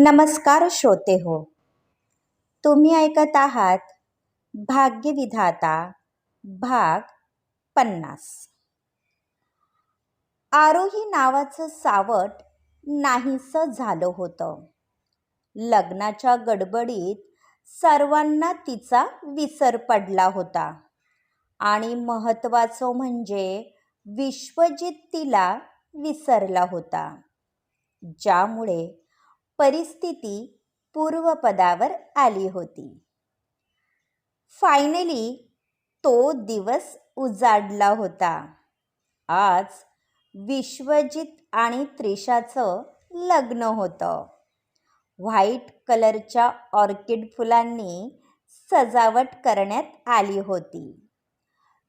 नमस्कार श्रोते हो. तुम्ही ऐकत आहात भाग्यविधाता भाग पन्नास. आरोही नावाचं सावट नाहीसं झालं होतं. लग्नाच्या गडबडीत सर्वांना तिचा विसर पडला होता. आणि महत्त्वाचं म्हणजे विश्वजित तिला विसरला होता. ज्यामुळे परिस्थिती पूर्वपदावर आली होती. फायनली तो दिवस उजाडला होता. आज विश्वजित आणि त्रिशाचं लग्न होतं. व्हाईट कलरच्या ऑर्किड फुलांनी सजावट करण्यात आली होती.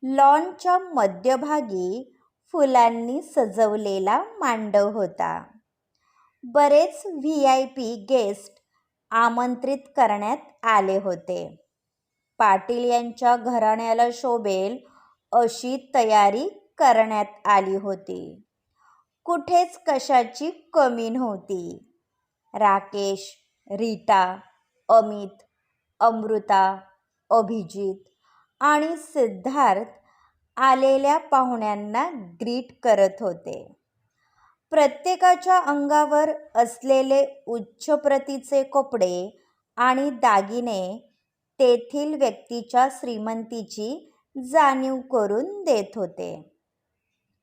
लॉनच्या मध्यभागी फुलांनी सजवलेला मांडव होता. बरेच व्ही आय पी गेस्ट आमंत्रित करण्यात आले होते. पाटील यांच्या घराण्याला शोभेल अशी तयारी करण्यात आली होती. कुठेच कशाची कमी नव्हती. राकेश रीटा अमित अमृता अभिजित आणि सिद्धार्थ आलेल्या पाहुण्यांना ग्रीट करत होते. प्रत्येकाच्या अंगावर असलेले उच्च प्रतीचे कपडे आणि दागिने तेथील व्यक्तीच्या श्रीमंतीची जाणीव करून देत होते.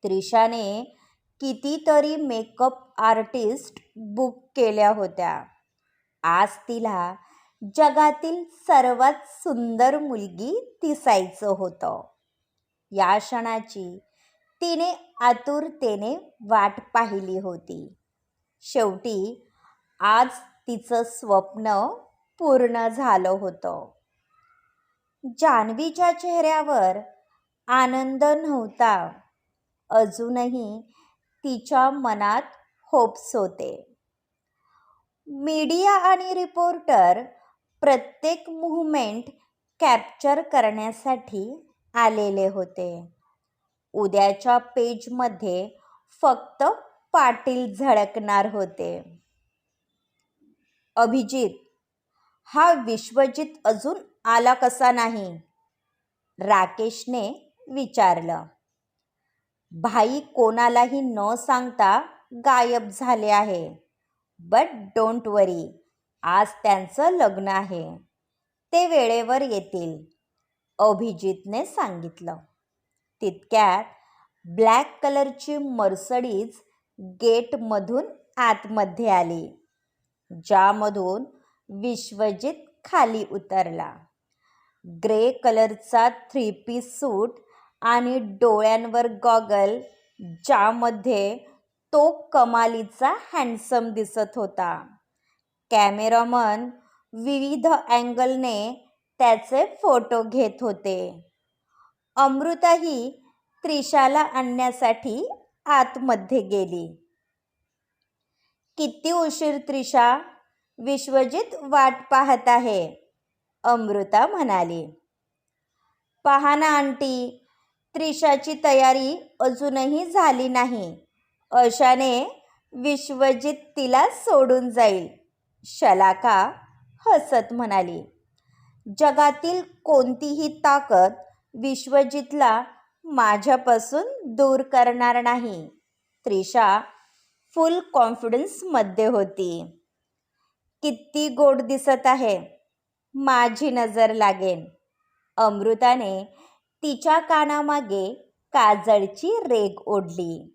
त्रिशाने कितीतरी मेकअप आर्टिस्ट बुक केल्या होत्या. आज तिला जगातील सर्वात सुंदर मुलगी दिसायचं होतं. या क्षणाची तिने आतुरतेने वाट पाहिली होती. शेवटी आज तिचं स्वप्न पूर्ण झालं होतं. जान्हवीच्या चेहऱ्यावर आनंद नव्हता. अजूनही तिच्या मनात होप्स होते. मीडिया आणि रिपोर्टर प्रत्येक मुवमेंट कॅप्चर करण्यासाठी आलेले होते. उद्याच्या पेजमध्ये फक्त पाटील झळकणार होते. अभिजित हा विश्वजित अजून आला कसा नाही? राकेशने विचारलं. भाई कोणालाही न सांगता गायब झाले आहे. बट डोंट वरी आज त्यांचं लग्न आहे. ते वेळेवर येतील अभिजितने सांगितलं. तितक्यात ब्लॅक कलरची मर्सडीज गेटमधून आतमध्ये आली ज्यामधून विश्वजित खाली उतरला. ग्रे कलरचा थ्री पीस सूट आणि डोळ्यांवर गॉगल ज्यामध्ये तो कमालीचा हँडसम दिसत होता. कॅमेरामन विविध अँगलने त्याचे फोटो घेत होते. अमृताही त्रिशाला आणण्यासाठी आतमध्ये गेली. किती उशीर त्रिशा? विश्वजित वाट पाहत आहे. अमृता म्हणाली. पहा ना आंटी त्रिशाची तयारी अजूनही झाली नाही. अशाने विश्वजित तिला सोडून जाईल. शलाका हसत म्हणाली. जगातील कोणतीही ताकद विश्वजितला माझ्यापासून दूर करणार नाही. त्रिशा फुल कॉन्फिडन्समध्ये होती. किती गोड दिसत आहे. माझी नजर लागेन. अमृताने तिच्या कानामागे काजळची रेग ओढली.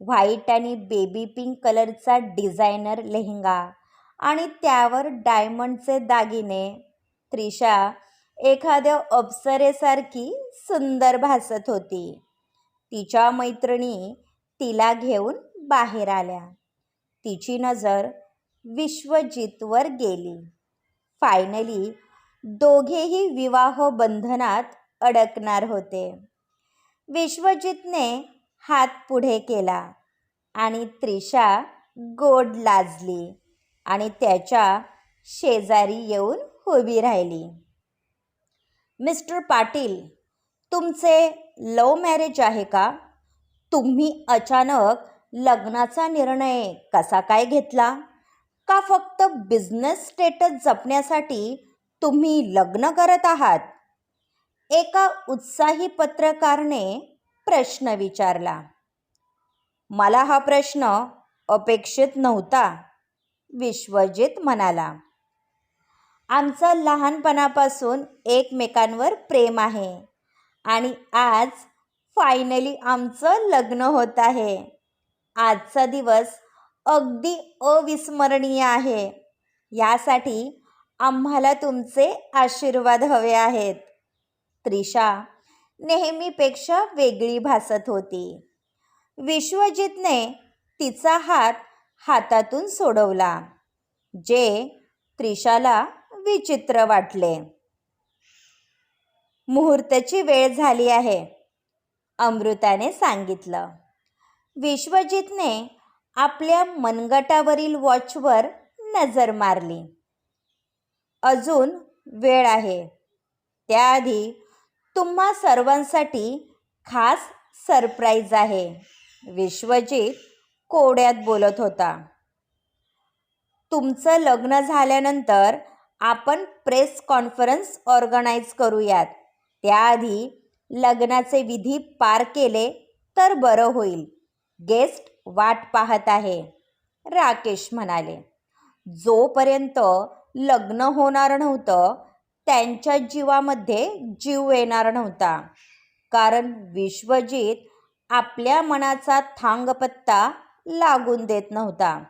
व्हाईट आणि बेबी पिंक कलरचा डिझायनर लेहंगा आणि त्यावर डायमंडचे दागिने. त्रिशा एखाद्या अप्सरेसारखी सुंदर भासत होती. तिच्या मैत्रिणी तिला घेऊन बाहेर आल्या. तिची नजर विश्वजितवर गेली. फायनली दोघेही विवाह बंधनात अडकणार होते. विश्वजितने हात पुढे केला आणि त्रिशा गोड लाजली आणि त्याच्या शेजारी येऊन उभी राहिली. मिस्टर पाटील तुमचे लव मॅरेज आहे का? तुम्ही अचानक लग्नाचा निर्णय कसा काय घेतला? का फक्त बिझनेस स्टेटस जपण्यासाठी तुम्ही लग्न करत आहात? एका उत्साही पत्रकारने प्रश्न विचारला. मला हा प्रश्न अपेक्षित नव्हता विश्वजित म्हणाला. आमचं लहानपणापासून एकमेकांवर प्रेम आहे. आणि आज फायनली आमचं लग्न होत आहे. आजचा दिवस अगदी अविस्मरणीय आहे. यासाठी आम्हाला तुमचे आशीर्वाद हवे आहेत. त्रिशा नेहमीपेक्षा वेगळी भासत होती. विश्वजितने तिचा हात हातातून सोडवला जे त्रिशाला विचित्र वाटले. मुहूर्ताची वेळ झाली आहे अमृताने सांगितलं. विश्वजितने आपल्या मनगटावरील वॉचवर नजर मारली. अजून वेळ आहे. त्याआधी तुम्हा सर्वांसाठी खास सरप्राईज आहे विश्वजित कोड्यात बोलत होता. तुमचं लग्न झाल्यानंतर आपण प्रेस कॉन्फरन्स ऑर्गनाईज करूयात. त्याआधी लग्नाचे विधी पार केले तर बरं होईल. गेस्ट वाट पाहत आहे. राकेश म्हणाले जोपर्यंत लग्न होणार नव्हतं त्यांच्या जीवामध्ये जीव येणार नव्हता. कारण विश्वजीत आपल्या मनाचा थांगपत्ता लागून देत नव्हता.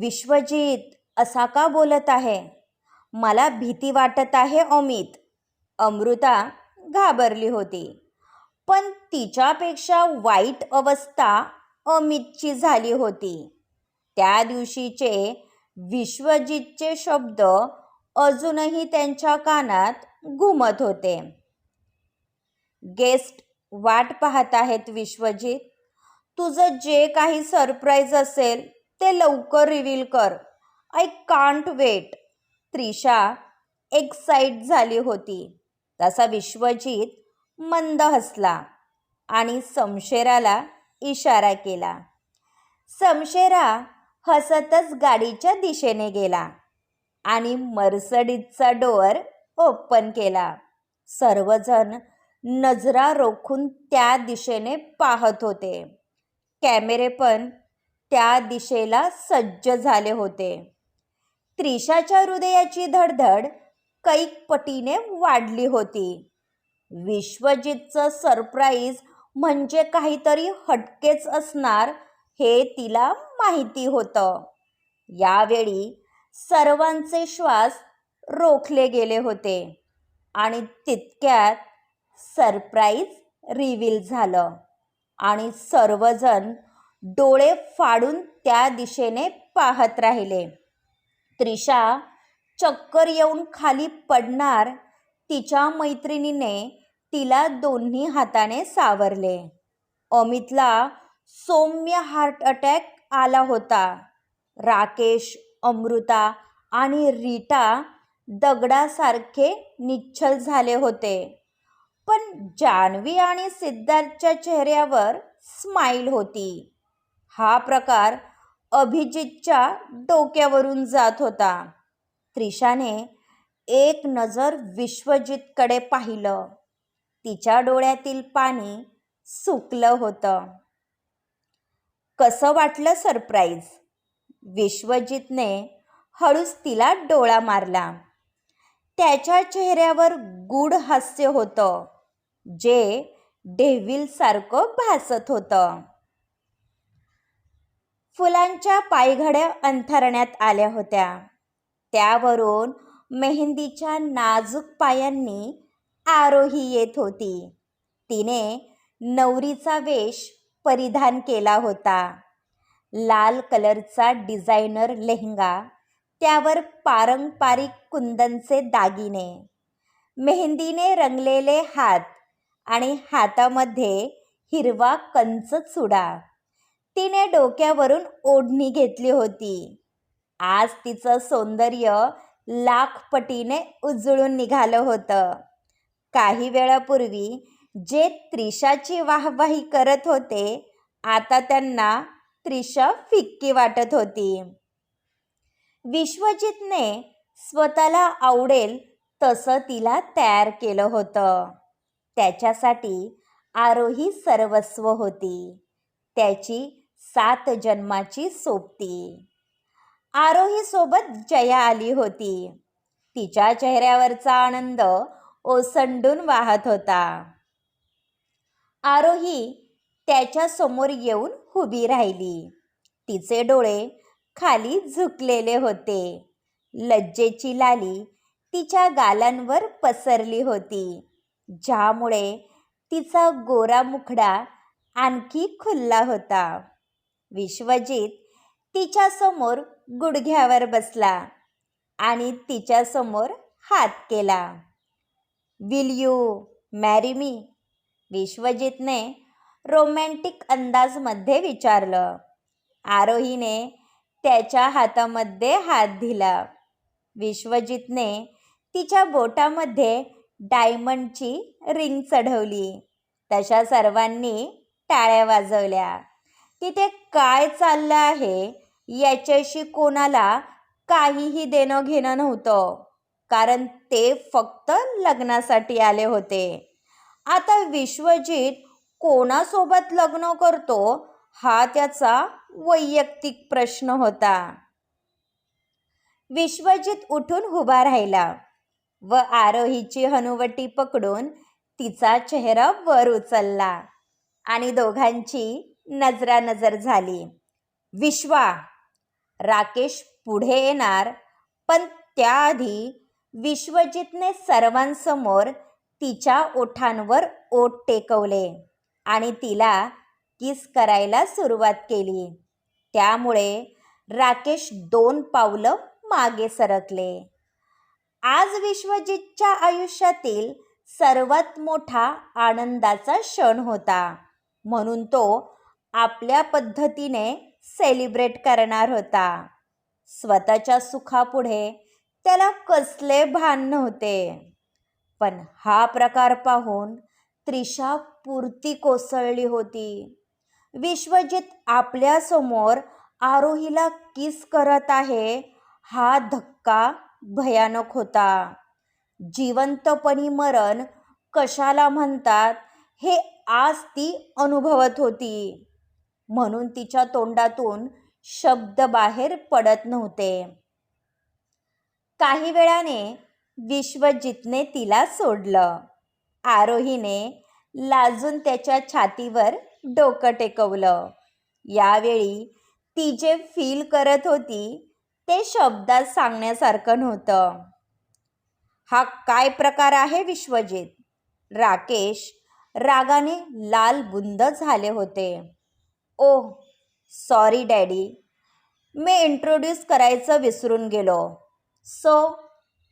विश्वजीत असा का बोलत आहे? मला भीती वाटत आहे अमित. अमृता घाबरली होती. पण तिच्यापेक्षा वाईट अवस्था अमितची झाली होती. त्या दिवशीचे विश्वजितचे शब्द अजूनही त्यांच्या कानात घुमत होते. गेस्ट वाट पाहत आहेत विश्वजित. तुझं जे काही सरप्राईज असेल ते लवकर रिव्हील कर. I can't wait. Trisha excite झाली होती. तसा विश्वजित मंद हसला आणि समशेराला इशारा केला. समशेरा हसतच गाडीच्या दिशेने गेला आणि मर्सडीजचा डोअर ओपन केला. सर्वजण नजरा रोखून त्या दिशेने पाहत होते. कॅमेरे पण त्या दिशेला सज्ज झाले होते. त्रिशाच्या हृदयाची धडधड कैक पटीने वाढली होती. विश्वजितचं सरप्राईज म्हणजे काहीतरी हटकेच असणार हे तिला माहिती होतं. यावेळी सर्वांचे श्वास रोखले गेले होते आणि तितक्यात सरप्राईज रिव्हील झालं आणि सर्वजण डोळे फाडून त्या दिशेने पाहत राहिले. त्रिशा चक्कर येऊन खाली पडणार तिच्या मैत्रिणीने तिला दोन्ही हाताने सावरले. अमितला सौम्य हार्ट अटॅक आला होता. राकेश अमृता आणि रीटा दगडासारखे निच्छल झाले होते. पण जान्हवी आणि सिद्धार्थच्या चेहऱ्यावर स्माईल होती. हा प्रकार अभिजितच्या डोक्यावरून जात होता. त्रिशाने एक नजर विश्वजितकडे पाहिलं. तिच्या डोळ्यातील पाणी सुकलं होतं. कसं वाटलं सरप्राईज? विश्वजितने हळूच तिला डोळा मारला. त्याच्या चेहऱ्यावर गूढ हास्य होतं जे डेव्हिलसारखं भासत होतं. फुलांच्या पायघड्या अंथरण्यात आल्या होत्या. त्यावरून मेहंदीच्या नाजूक पायांनी आरोही येत होती. तिने नवरीचा वेश परिधान केला होता. लाल कलरचा डिझायनर लेहंगा त्यावर पारंपरिक कुंदनचे दागिने. मेहंदीने रंगलेले हात आणि हातामध्ये हिरवा कंच चुडा. तिने डोक्यावरून ओढणी घेतली होती. आज तिचं सौंदर्य लाखपटीने उजळून निघालं होतं. काही वेळापूर्वी जे त्रिशाची वाहवाही करत होते आता त्यांना त्रिशा फिक्की वाटत होती. विश्वजितने स्वतःला आवडेल तसं तिला तयार केलं होतं. त्याच्यासाठी आरोही सर्वस्व होती. त्याची सात जन्माची सोबती. आरोहीसोबत जया आली होती. तिच्या चेहऱ्यावरचा आनंद ओसंडून वाहत होता. आरोही त्याच्यासमोर येऊन उभी राहिली. तिचे डोळे खाली झुकलेले होते. लज्जेची लाली तिच्या गालांवर पसरली होती ज्यामुळे तिचा गोरा मुखडा आणखी खुल्ला होता. विश्वजित तिच्यासमोर गुडघ्यावर बसला आणि तिच्यासमोर हात केला. विल यू मॅरी मी विश्वजितने रोमॅन्टिक अंदाजमध्ये विचारलं. आरोहीने त्याच्या हातामध्ये हात दिला. विश्वजितने तिच्या बोटामध्ये डायमंडची रिंग चढवली. तशा सर्वांनी टाळ्या वाजवल्या. तिथे काय चाललं आहे याच्याशी कोणाला काहीही देणं घेणं नव्हतं. कारण ते फक्त लग्नासाठी आले होते. आता विश्वजित कोणासोबत लग्न करतो हा त्याचा वैयक्तिक प्रश्न होता. विश्वजित उठून उभा राहिला व आरोहीची हनुवटी पकडून तिचा चेहरा वर उचलला आणि दोघांची नजरानजर झाली. विश्वा राकेश पुढे येणार पण त्याआधी विश्वजितने सर्वांसमोर तिच्या ओठांवर ओठ टेकवले आणि तिला किस करायला सुरुवात केली. त्यामुळे राकेश दोन पावलं मागे सरकले. आज विश्वजितच्या आयुष्यातील सर्वात मोठा आनंदाचा क्षण होता. म्हणून तो आपल्या पद्धतीने सेलिब्रेट करणार होता. स्वतःच्या सुखापुढे त्याला कसले भान नव्हते. पण हा प्रकार पाहून त्रिशा पुरती कोसळली होती. विश्वजित आपल्यासमोर आरोहीला किस करत आहे हा धक्का भयानक होता. जिवंतपणी मरण कशाला म्हणतात हे आज ती अनुभवत होती. म्हणून तिच्या तोंडातून शब्द बाहेर पडत नव्हते. काही वेळाने विश्वजितने तिला सोडलं. आरोहीने लाजून त्याच्या छातीवर डोकं टेकवलं. यावेळी ती जे फील करत होती ते शब्दात सांगण्यासारखं नव्हतं. हा काय प्रकार आहे विश्वजित? राकेश रागाने लाल बुंद झाले होते. ओह सॉरी डॅडी मी इंट्रोड्यूस करायचं विसरून गेलो. So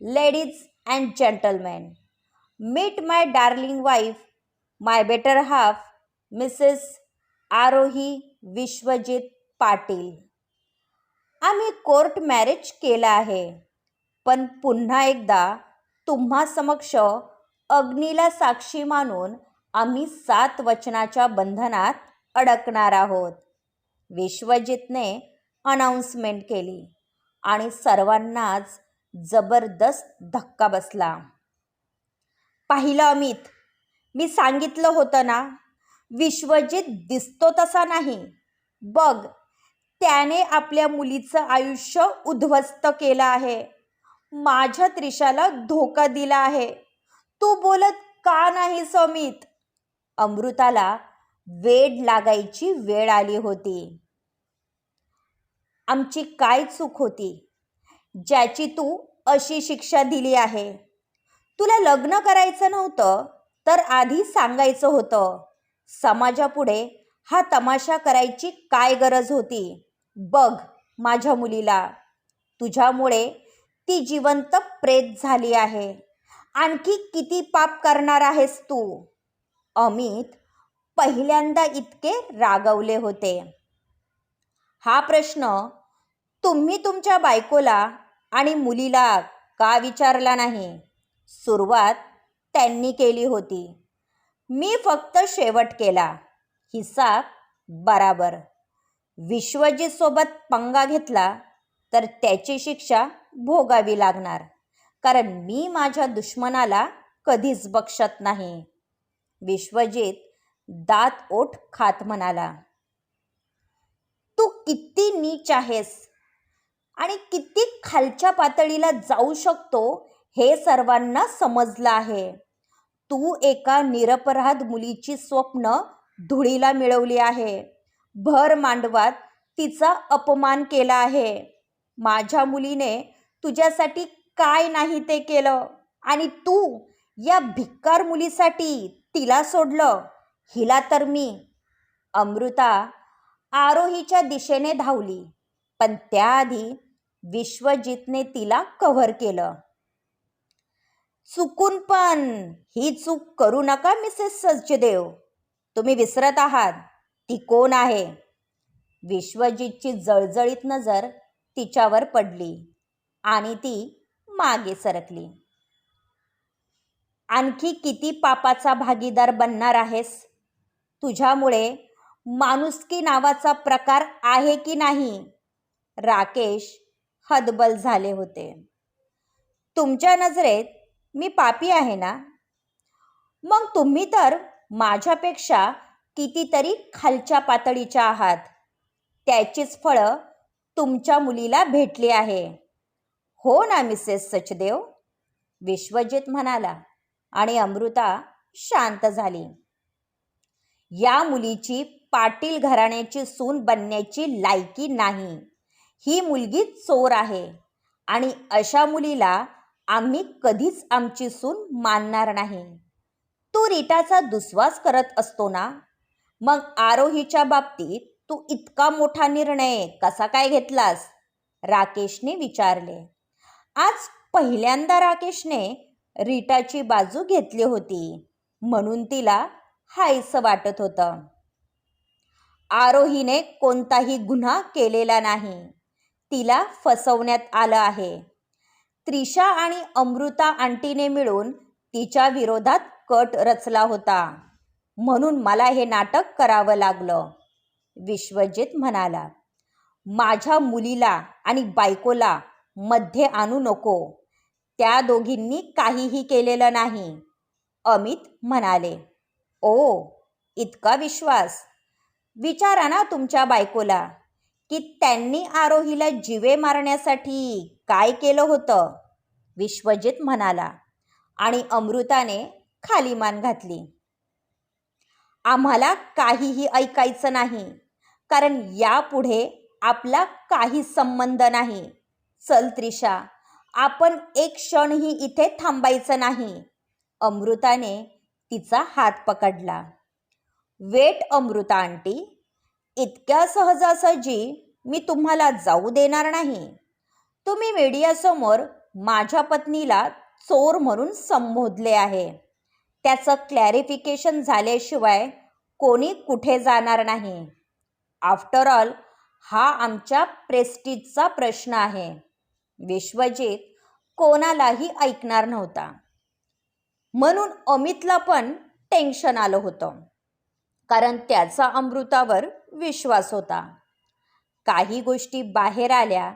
ladies and gentleman meet my darling wife my better half Mrs Arohi Vishwajit Patil आम्ही कोर्ट मॅरेज केलं आहे. पण पुन्हा एकदा तुम्हा समक्ष अग्नीला साक्षी मानून आम्ही सात वचनाच्या बंधनात अडकणार आहोत. विश्वजितने अनाऊन्समेंट केली आणि सर्वांनाच जबरदस्त धक्का बसला. पाहिलं अमित मी सांगितलं होतं ना विश्वजित दिसतो तसा नाही. बघ त्याने आपल्या मुलीचं आयुष्य उद्ध्वस्त केलं आहे. माझ्या त्रिशाला धोका दिला आहे. तू बोलत का नाही समित अमृताला वेड लागायची वेळ आली होती. आमची काय चूक होती? ज्याची तू अशी शिक्षा दिली आहे. तुला लग्न करायचं नव्हतं तर आधी सांगायचं होतं समाजापुढे हा तमाशा करायची काय गरज होती? बघ माझ्या मुलीला. तुझ्यामुळे ती जिवंत प्रेत झाली आहे. आणखी किती पाप करणार आहेस तू? अमित पहिल्यांदा इतके रागवले होते. हा प्रश्न तुम्ही तुमच्या बायकोला आणि मुलीला का विचारला नाही? सुरुवात त्यांनी केली होती. मी फक्त शेवट केला. हिसाब बराबर. विश्वजीतसोबत पंगा घेतला तर त्याची शिक्षा भोगावी लागणार. कारण मी माझ्या दुश्मनाला कधीच बक्षत नाही. विश्वजीत दात ओठ खात म्हणाला. तू किती नीच आहेस आणि किती खालच्या पातळीला जाऊ शकतो हे सर्वांना समजलं आहे. तू एका निरपराध मुलीची स्वप्न धुळीला मिळवली आहे. भर मांडवात तिचा अपमान केला आहे. माझ्या मुलीने तुझ्यासाठी काय नाही ते केलं आणि तू या भिक्कार मुलीसाठी तिला सोडलं. हिला तर मी अमृता आरोहीच्या दिशेने धावली. पण त्याआधी विश्वजितने तिला कव्हर केलं. चुकून पण ही चूक करू नका मिसेस सचदेव तुम्ही विसरत आहात. ती कोण आहे? विश्वजितची जळजळीत नजर तिच्यावर पडली आणि ती मागे सरकली. आणखी किती पापाचा भागीदार बनणार आहेस? तुझ्यामुळे माणुसकी नावाचा प्रकार आहे की नाही? राकेश हदबल झाले होते. तुमच्या नजरेत मी पापी आहे ना? मग तुम्ही तर माझ्यापेक्षा कितीतरी खालच्या पातळीच्या आहात. त्याचीच फळं तुमच्या मुलीला भेटली आहे. हो ना मिसेस सचदेव? विश्वजित म्हणाला आणि अमृता शांत झाली. या मुलीची पाटील घराण्याची सून बनण्याची लायकी नाही. ही मुलगी चोर आहे आणि अशा मुलीला आम्ही कधीच आमची सून मानणार नाही. तू रिटाचा दुस्वास करत असतो ना? मग आरोहीच्या बाबतीत तू इतका मोठा निर्णय कसा काय घेतलास? राकेशने विचारले. आज पहिल्यांदा राकेशने रीटाची बाजू घेतली होती. म्हणून तिला हायसं वाटत होतं. आरोहीने कोणताही गुन्हा केलेला नाही. तिला फसवण्यात आलं आहे. त्रिशा आणि अमृता आंटीने मिळून तिच्या विरोधात कट रचला होता. म्हणून मला हे नाटक करावं लागलं. विश्वजित म्हणाला माझ्या मुलीला आणि बायकोला मध्ये आणू नको. त्या दोघींनी काहीही केलेलं नाही. अमित म्हणाले ओ इतका विश्वास. विचारा ना तुमच्या बायकोला की त्यांनी आरोहीला जिवे मारण्यासाठी काय केलं होतं? विश्वजित म्हणाला आणि अमृताने खाली मान घातली. आम्हाला काहीही ऐकायचं नाही कारण यापुढे आपला काही संबंध नाही. चल त्रिशा आपण एक क्षणही इथे थांबायचं नाही. अमृताने तिचा हात पकडला. वेट अमृता आंटी इतक्या सहजासहजी मी तुम्हाला जाऊ देणार नाही. तुम्ही मीडियासमोर माझ्या पत्नीला चोर म्हणून संबोधले आहे. त्याचं क्लॅरिफिकेशन झाल्याशिवाय कोणी कुठे जाणार नाही. आफ्टर ऑल हा आमच्या प्रेस्टीजचा प्रश्न आहे. विश्वजित कोणालाही ऐकणार नव्हता. म्हणून अमितला पण टेन्शन आलं होतं. कारण त्याचा अमृतावर विश्वास होता. काही गोष्टी बाहेर आल्या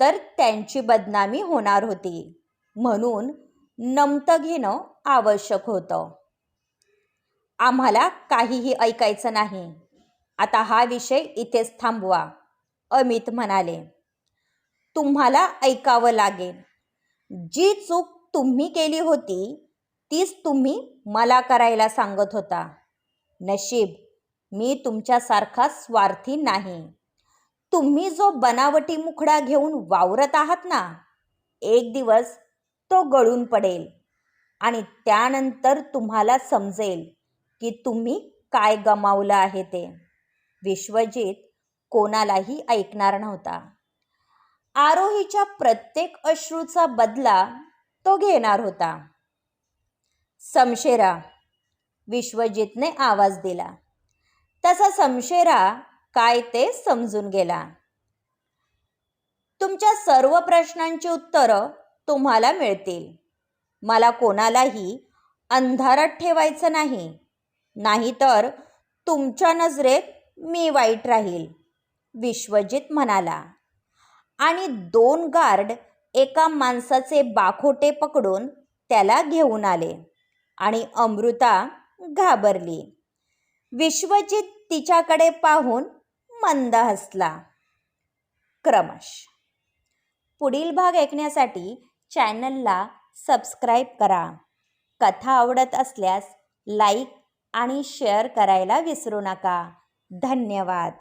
तर त्यांची बदनामी होणार होती. म्हणून नमतं घेणं आवश्यक होतं. आम्हाला काहीही ऐकायचं नाही. आता हा विषय इथेच थांबवा अमित म्हणाले. तुम्हाला ऐकावं लागेल. जी चूक तुम्ही केली होती तीच तुम्ही मला करायला सांगत होता. नशीब मी तुमच्यासारखा स्वार्थी नाही. तुम्ही जो बनावटी मुखडा घेऊन वावरत आहात ना एक दिवस तो गळून पडेल आणि त्यानंतर तुम्हाला समजेल की तुम्ही काय गमावलं आहे ते. विश्वजित कोणालाही ऐकणार नव्हता. आरोहीच्या प्रत्येक अश्रूचा बदला तो घेणार होता. समशेरा. विश्वजितने आवाज दिला. तसा समशेरा काय ते समजून गेला. तुमच्या सर्व प्रश्नांची उत्तरं तुम्हाला मिळतील. मला कोणालाही अंधारात ठेवायचं नाही. नाहीतर तुमच्या नजरेत मी वाईट राहील विश्वजित म्हणाला. आणि दोन गार्ड एका माणसाचे बाखोटे पकडून त्याला घेऊन आले. आणि अमृता घाबरली. विश्वजित तिच्याकडे पाहून मंद हसला. क्रमश. पुढील भाग ऐकण्यासाठी चॅनलला सबस्क्राईब करा. कथा आवडत असल्यास लाईक आणि शेअर करायला विसरू नका. धन्यवाद.